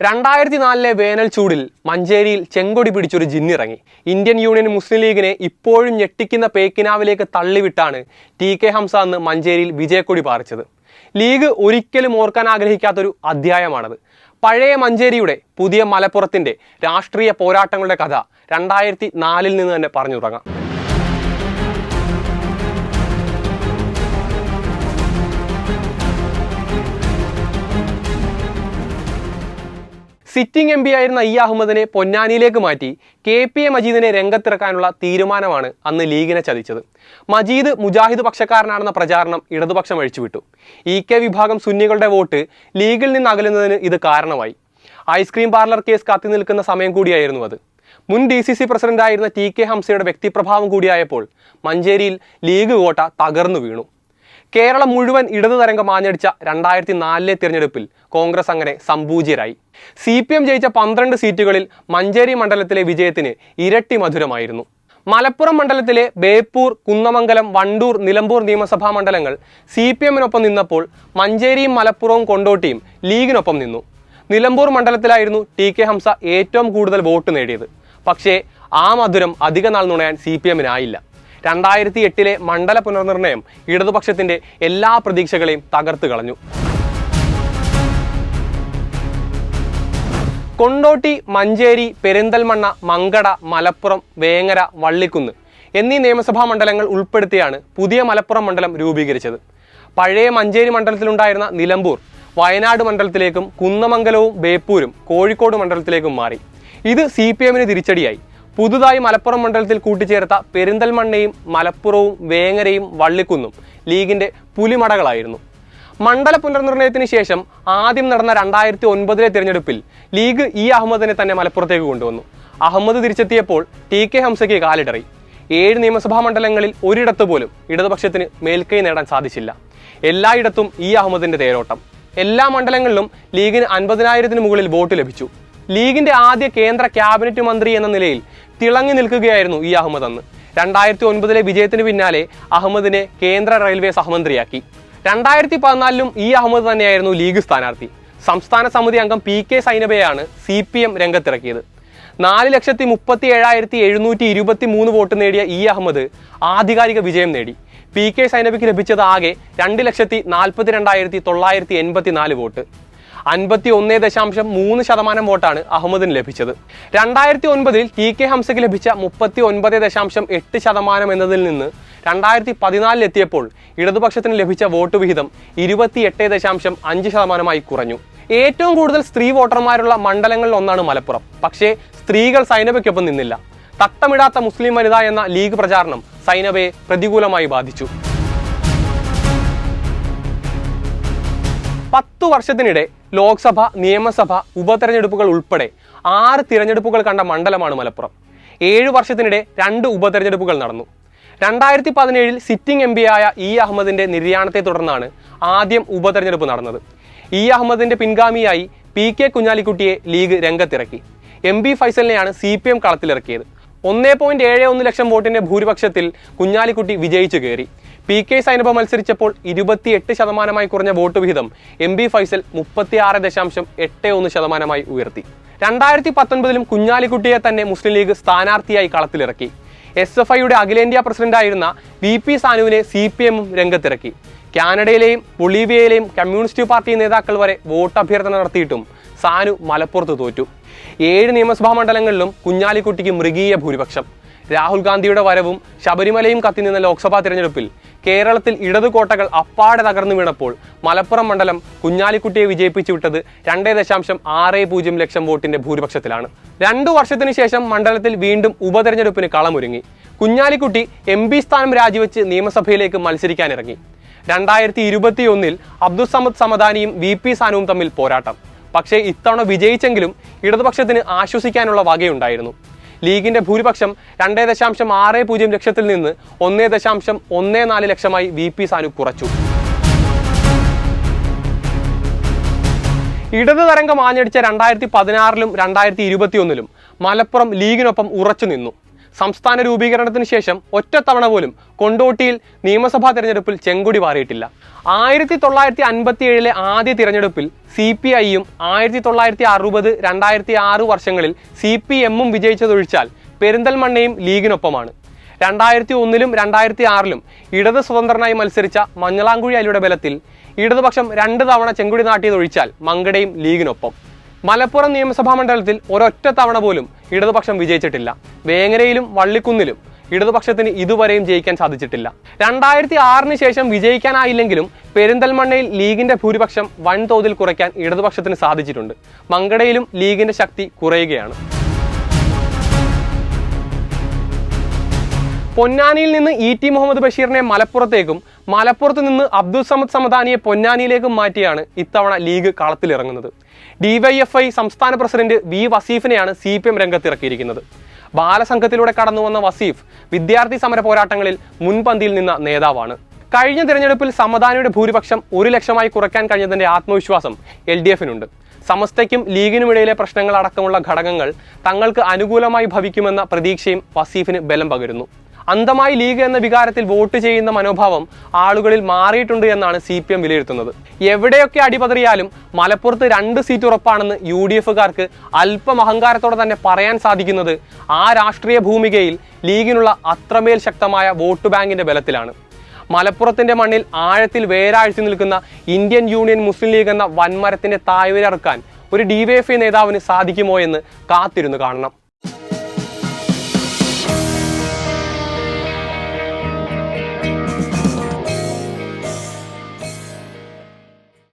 രണ്ടായിരത്തി നാലിലെ വേനൽ ചൂടിൽ മഞ്ചേരിയിൽ ചെങ്കൊടി പിടിച്ചൊരു ജിന്നിറങ്ങി. ഇന്ത്യൻ യൂണിയൻ മുസ്ലിം ലീഗിനെ ഇപ്പോഴും ഞെട്ടിക്കുന്ന പേക്കിനാവിലേക്ക് തള്ളിവിട്ടാണ് ടി കെ ഹംസ അന്ന് മഞ്ചേരിയിൽ വിജയക്കൊടി പാറിച്ചത്. ലീഗ് ഒരിക്കലും ഓർക്കാൻ ആഗ്രഹിക്കാത്തൊരു അധ്യായമാണത്. പഴയ മഞ്ചേരിയുടെ പുതിയ മലപ്പുറത്തിന്റെ രാഷ്ട്രീയ പോരാട്ടങ്ങളുടെ കഥ രണ്ടായിരത്തി നാലിൽ നിന്ന് തന്നെ പറഞ്ഞു തുടങ്ങാം സിറ്റിംഗ് എം പി ആയിരുന്ന ഇ അഹമ്മദിനെ പൊന്നാനിയിലേക്ക് മാറ്റി കെ പി എ മജീദിനെ രംഗത്തിറക്കാനുള്ള തീരുമാനമാണ് അന്ന് ലീഗിനെ ചതിച്ചത്. മജീദ് മുജാഹിദ് പക്ഷക്കാരനാണെന്ന പ്രചാരണം ഇടതുപക്ഷം അഴിച്ചുവിട്ടു. ഇ കെ വിഭാഗം സുന്നികളുടെ വോട്ട് ലീഗിൽ നിന്ന് അകലുന്നതിന് ഇത് കാരണമായി. ഐസ്ക്രീം പാർലർ കേസ് കാത്തി നിൽക്കുന്ന സമയം കൂടിയായിരുന്നു അത്. മുൻ ഡി സി സി പ്രസിഡന്റായിരുന്ന ടി കെ ഹംസയുടെ വ്യക്തിപ്രഭാവം കൂടിയായപ്പോൾ മഞ്ചേരിയിൽ ലീഗ് കോട്ട തകർന്നു വീണു. കേരളം മുഴുവൻ ഇടതു തരംഗം ആഞ്ഞടിച്ച രണ്ടായിരത്തി നാലിലെ തിരഞ്ഞെടുപ്പിൽ കോൺഗ്രസ് അങ്ങനെ സമ്പൂജ്യരായി. സി പി എം ജയിച്ച പന്ത്രണ്ട് സീറ്റുകളിൽ മഞ്ചേരി മണ്ഡലത്തിലെ വിജയത്തിന് ഇരട്ടി മധുരമായിരുന്നു. മലപ്പുറം മണ്ഡലത്തിലെ ബേപ്പൂർ കുന്നമംഗലം വണ്ടൂർ നിലമ്പൂർ നിയമസഭാ മണ്ഡലങ്ങൾ സി പി എമ്മിനൊപ്പം നിന്നപ്പോൾ മഞ്ചേരിയും മലപ്പുറവും കൊണ്ടോട്ടിയും ലീഗിനൊപ്പം നിന്നു. നിലമ്പൂർ മണ്ഡലത്തിലായിരുന്നു ടി കെ ഹംസ ഏറ്റവും കൂടുതൽ വോട്ട് നേടിയത്. പക്ഷേ ആ മധുരം അധിക നാൾ നുണയാൻ സി പി എമ്മിനായില്ല രണ്ടായിരത്തി എട്ടിലെ മണ്ഡല പുനർനിർണയം ഇടതുപക്ഷത്തിന്റെ എല്ലാ പ്രതീക്ഷകളെയും തകർത്തു കളഞ്ഞു. കൊണ്ടോട്ടി മഞ്ചേരി പെരിന്തൽമണ്ണ മങ്കട മലപ്പുറം വേങ്ങര വള്ളിക്കുന്ന് എന്നീ നിയമസഭാ മണ്ഡലങ്ങൾ ഉൾപ്പെടുത്തിയാണ് പുതിയ മലപ്പുറം മണ്ഡലം രൂപീകരിച്ചത്. പഴയ മഞ്ചേരി മണ്ഡലത്തിലുണ്ടായിരുന്ന നിലമ്പൂർ വയനാട് മണ്ഡലത്തിലേക്കും കുന്നമംഗലവും ബേപ്പൂരും കോഴിക്കോട് മണ്ഡലത്തിലേക്കും മാറി. ഇത് സി പി എമ്മിന് തിരിച്ചടിയായി. പുതുതായി മലപ്പുറം മണ്ഡലത്തിൽ കൂട്ടിച്ചേർത്ത പെരിന്തൽമണ്ണയും മലപ്പുറവും വേങ്ങരയും വള്ളിക്കുന്നും ലീഗിന്റെ പുലിമടകളായിരുന്നു. മണ്ഡല പുനർനിർണയത്തിന് ശേഷം ആദ്യം നടന്ന രണ്ടായിരത്തി ഒൻപതിലെ തിരഞ്ഞെടുപ്പിൽ ലീഗ് ഇ അഹമ്മദിനെ തന്നെ മലപ്പുറത്തേക്ക് കൊണ്ടുവന്നു. അഹമ്മദ് തിരിച്ചെത്തിയപ്പോൾ ടി കെ ഹംസയ്ക്ക് കാലിടറി. ഏഴ് നിയമസഭാ മണ്ഡലങ്ങളിൽ ഒരിടത്ത് പോലും ഇടതുപക്ഷത്തിന് മേൽക്കൈ നേടാൻ സാധിച്ചില്ല. എല്ലായിടത്തും ഇ അഹമ്മദിന്റെ തേരോട്ടം. എല്ലാ മണ്ഡലങ്ങളിലും ലീഗിന് അൻപതിനായിരത്തിന് മുകളിൽ വോട്ട് ലഭിച്ചു. ലീഗിന്റെ ആദ്യ കേന്ദ്ര ക്യാബിനറ്റ് മന്ത്രി എന്ന നിലയിൽ തിളങ്ങി നിൽക്കുകയായിരുന്നു ഇ അഹമ്മദ് അന്ന്. രണ്ടായിരത്തി ഒൻപതിലെ വിജയത്തിന് പിന്നാലെ അഹമ്മദിനെ കേന്ദ്ര റെയിൽവേ സഹമന്ത്രിയാക്കി. രണ്ടായിരത്തി പതിനാലിലും ഇ അഹമ്മദ് തന്നെയായിരുന്നു ലീഗ് സ്ഥാനാർത്ഥി. സംസ്ഥാന സമിതി അംഗം പി കെ സൈനബയാണ് സി പി എം രംഗത്തിറക്കിയത്. നാല് ലക്ഷത്തി മുപ്പത്തി ഏഴായിരത്തി എഴുന്നൂറ്റി ഇരുപത്തി മൂന്ന് വോട്ട് നേടിയ ഇ അഹമ്മദ് ആധികാരിക വിജയം നേടി. പി കെ സൈനബിക്ക് ലഭിച്ചത് ആകെ രണ്ട് ലക്ഷത്തി നാൽപ്പത്തി രണ്ടായിരത്തി തൊള്ളായിരത്തി എൺപത്തി നാല് വോട്ട്. അൻപത്തി ഒന്ന് ദശാംശം മൂന്ന് ശതമാനം വോട്ടാണ് അഹമ്മദിന് ലഭിച്ചത്. രണ്ടായിരത്തി ഒൻപതിൽ ടി കെ ഹംസയ്ക്ക് ലഭിച്ച മുപ്പത്തി ഒൻപത് ദശാംശം എട്ട് ശതമാനം എന്നതിൽ നിന്ന് രണ്ടായിരത്തി പതിനാലിലെത്തിയപ്പോൾ ഇടതുപക്ഷത്തിന് ലഭിച്ച വോട്ട് വിഹിതം ഇരുപത്തി എട്ട് ദശാംശം അഞ്ച് ശതമാനമായി കുറഞ്ഞു. ഏറ്റവും കൂടുതൽ സ്ത്രീ വോട്ടർമാരുള്ള മണ്ഡലങ്ങളിൽ ഒന്നാണ് മലപ്പുറം. പക്ഷേ സ്ത്രീകൾ സൈനബയ്ക്കൊപ്പം നിന്നില്ല. തട്ടമിടാത്ത മുസ്ലിം വനിത എന്ന ലീഗ് പ്രചാരണം സൈനബയെ പ്രതികൂലമായി ബാധിച്ചു. പത്തു വർഷത്തിനിടെ ലോക്സഭ നിയമസഭ ഉപതെരഞ്ഞെടുപ്പുകൾ ഉൾപ്പെടെ ആറ് തിരഞ്ഞെടുപ്പുകൾ കണ്ട മണ്ഡലമാണ് മലപ്പുറം. ഏഴു വർഷത്തിനിടെ രണ്ട് ഉപതെരഞ്ഞെടുപ്പുകൾ നടന്നു. രണ്ടായിരത്തി പതിനേഴിൽ സിറ്റിംഗ് എം ആയ ഇ അഹമ്മദിന്റെ നിര്യാണത്തെ തുടർന്നാണ് ആദ്യം ഉപതെരഞ്ഞെടുപ്പ് നടന്നത്. ഇ അഹമ്മദിന്റെ പിൻഗാമിയായി പി കെ കുഞ്ഞാലിക്കുട്ടിയെ ലീഗ് രംഗത്തിറക്കി. എം ബി ഫൈസലിനെയാണ് സി പി എം കളത്തിലിറക്കിയത്. ഒന്നേ പോയിന്റ് ഏഴ് ഒന്ന് ലക്ഷം വോട്ടിന്റെ ഭൂരിപക്ഷത്തിൽ കുഞ്ഞാലിക്കുട്ടി വിജയിച്ചു കയറി. പി കെ സൈനബ മത്സരിച്ചപ്പോൾ ഇരുപത്തിയെട്ട് ശതമാനമായി കുറഞ്ഞ വോട്ട് വിഹിതം എം ബി ഫൈസൽ മുപ്പത്തിയാറ് ദശാംശം എട്ട് ഒന്ന് ശതമാനമായി ഉയർത്തി. രണ്ടായിരത്തി പത്തൊൻപതിലും കുഞ്ഞാലിക്കുട്ടിയെ തന്നെ മുസ്ലിം ലീഗ് സ്ഥാനാർത്ഥിയായി കളത്തിലിറക്കി. എസ് എഫ് ഐയുടെ അഖിലേന്ത്യാ പ്രസിഡന്റായിരുന്ന വി പി സാനുവിനെ സി പി എമ്മും രംഗത്തിറക്കി. കാനഡയിലെയും ബൊളീവിയയിലെയും കമ്മ്യൂണിസ്റ്റ് പാർട്ടി നേതാക്കൾ വരെ വോട്ട് അഭ്യർത്ഥന നടത്തിയിട്ടും സാനു മലപ്പുറത്ത് തോറ്റു. ഏഴ് നിയമസഭാ മണ്ഡലങ്ങളിലും കുഞ്ഞാലിക്കുട്ടിക്ക് മൃഗീയ ഭൂരിപക്ഷം. രാഹുൽ ഗാന്ധിയുടെ വരവും ശബരിമലയും കത്തിനിന്ന ലോക്സഭാ തിരഞ്ഞെടുപ്പിൽ കേരളത്തിൽ ഇടതു കോട്ടകൾ അപ്പാടെ തകർന്നു വീണപ്പോൾ മലപ്പുറം മണ്ഡലം കുഞ്ഞാലിക്കുട്ടിയെ വിജയിപ്പിച്ചു വിട്ടത് രണ്ടേ ദശാംശം ആറ് പൂജ്യം ലക്ഷം വോട്ടിന്റെ ഭൂരിപക്ഷത്തിലാണ്. രണ്ടു വർഷത്തിനു ശേഷം മണ്ഡലത്തിൽ വീണ്ടും ഉപതെരഞ്ഞെടുപ്പിന് കളമൊരുങ്ങി. കുഞ്ഞാലിക്കുട്ടി എം പി സ്ഥാനം രാജിവെച്ച് നിയമസഭയിലേക്ക് മത്സരിക്കാനിറങ്ങി. രണ്ടായിരത്തി ഇരുപത്തി ഒന്നിൽ അബ്ദുസമദ് സമദാനിയും വി പി സാനുവും തമ്മിൽ പോരാട്ടം. പക്ഷേ ഇത്തവണ വിജയിച്ചെങ്കിലും ഇടതുപക്ഷത്തിന് ആശ്വസിക്കാനുള്ള വകയുണ്ടായിരുന്നു. ലീഗിന്റെ ഭൂരിപക്ഷം രണ്ടേ ദശാംശം ആറ് പൂജ്യം ലക്ഷത്തിൽ നിന്ന് ഒന്നേ ദശാംശം ഒന്നേ നാല് ലക്ഷമായി വി പി സാനു കുറച്ചു. ഇടത് തരംഗം ആഞ്ഞടിച്ച രണ്ടായിരത്തി പതിനാറിലും രണ്ടായിരത്തി ഇരുപത്തി ഒന്നിലും മലപ്പുറം ലീഗിനൊപ്പം ഉറച്ചു നിന്നു. സംസ്ഥാന രൂപീകരണത്തിന് ശേഷം ഒറ്റത്തവണ പോലും കൊണ്ടോട്ടിയിൽ നിയമസഭാ തിരഞ്ഞെടുപ്പിൽ ചെങ്കുടി പാറിയിട്ടില്ല ആയിരത്തി തൊള്ളായിരത്തി അൻപത്തി ഏഴിലെ ആദ്യ തിരഞ്ഞെടുപ്പിൽ സി പി ഐയും ആയിരത്തി തൊള്ളായിരത്തി അറുപത് രണ്ടായിരത്തി ആറ് വർഷങ്ങളിൽ സി പി എമ്മും വിജയിച്ചതൊഴിച്ചാൽ പെരിന്തൽമണ്ണയും ലീഗിനൊപ്പമാണ്. രണ്ടായിരത്തി ഒന്നിലും രണ്ടായിരത്തി ആറിലും ഇടത് സ്വതന്ത്രനായി മത്സരിച്ച മഞ്ഞളാങ്കുഴി അലിയുടെ ബലത്തിൽ ഇടതുപക്ഷം രണ്ട് തവണ ചെങ്കുടി നാട്ടിയതൊഴിച്ചാൽ മങ്കടയും ലീഗിനൊപ്പം. മലപ്പുറം നിയമസഭാ മണ്ഡലത്തിൽ ഒരൊറ്റ തവണ പോലും ഇടതുപക്ഷം വിജയിച്ചിട്ടില്ല. വേങ്ങരയിലും വള്ളിക്കുന്നിലും ഇടതുപക്ഷത്തിന് ഇതുവരെയും ജയിക്കാൻ സാധിച്ചിട്ടില്ല. രണ്ടായിരത്തി ആറിന് ശേഷം വിജയിക്കാനായില്ലെങ്കിലും പെരിന്തൽമണ്ണയിൽ ലീഗിന്റെ ഭൂരിപക്ഷം വൻതോതിൽ കുറയ്ക്കാൻ ഇടതുപക്ഷത്തിന് സാധിച്ചിട്ടുണ്ട്. മങ്കടയിലും ലീഗിന്റെ ശക്തി കുറയുകയാണ്. പൊന്നാനിയിൽ നിന്ന് ഇ ടി മുഹമ്മദ് ബഷീറിനെ മലപ്പുറത്തേക്കും മലപ്പുറത്ത് നിന്ന് അബ്ദുൾ സമദ് സമദാനിയെ പൊന്നാനിയിലേക്കും മാറ്റിയാണ് ഇത്തവണ ലീഗ് കളത്തിലിറങ്ങുന്നത്. ഡിവൈഎഫ്ഐ സംസ്ഥാന പ്രസിഡന്റ് വി വസീഫിനെയാണ് സി പി എം രംഗത്തിറക്കിയിരിക്കുന്നത്. ബാലസംഘത്തിലൂടെ കടന്നു വന്ന വസീഫ് വിദ്യാർത്ഥി സമര പോരാട്ടങ്ങളിൽ മുൻപന്തിയിൽ നിന്ന നേതാവാണ്. കഴിഞ്ഞ തിരഞ്ഞെടുപ്പിൽ സമദാനിയുടെ ഭൂരിപക്ഷം ഒരു ലക്ഷമായി കുറയ്ക്കാൻ കഴിഞ്ഞതിന്റെ ആത്മവിശ്വാസം എൽ ഡി എഫിനുണ്ട്. സമസ്തയ്ക്കും ലീഗിനുമിടയിലെ പ്രശ്നങ്ങൾ അടക്കമുള്ള ഘടകങ്ങൾ തങ്ങൾക്ക് അനുകൂലമായി ഭവിക്കുമെന്ന പ്രതീക്ഷയും വസീഫിന് ബലം പകരുന്നു. അന്ധമായി ലീഗ് എന്ന വികാരത്തിൽ വോട്ട് ചെയ്യുന്ന മനോഭാവം ആളുകളിൽ മാറിയിട്ടുണ്ട് എന്നാണ് സി പി എം വിലയിരുത്തുന്നത്. എവിടെയൊക്കെ അടിപതറിയാലും മലപ്പുറത്ത് രണ്ട് സീറ്റ് ഉറപ്പാണെന്ന് യു ഡി എഫുകാർക്ക് അല്പം അഹങ്കാരത്തോടെ തന്നെ പറയാൻ സാധിക്കുന്നത് ആ രാഷ്ട്രീയ ഭൂമികയിൽ ലീഗിനുള്ള അത്രമേൽ ശക്തമായ വോട്ട് ബാങ്കിന്റെ ബലത്തിലാണ്. മലപ്പുറത്തിന്റെ മണ്ണിൽ ആഴത്തിൽ വേരാഴ്ച നിൽക്കുന്ന ഇന്ത്യൻ യൂണിയൻ മുസ്ലിം ലീഗ് എന്ന വൻമരത്തിന്റെ തായ്വരക്കാൻ ഒരു ഡി വൈ എഫ് ഐ നേതാവിന് സാധിക്കുമോ എന്ന് കാത്തിരുന്നു കാണണം.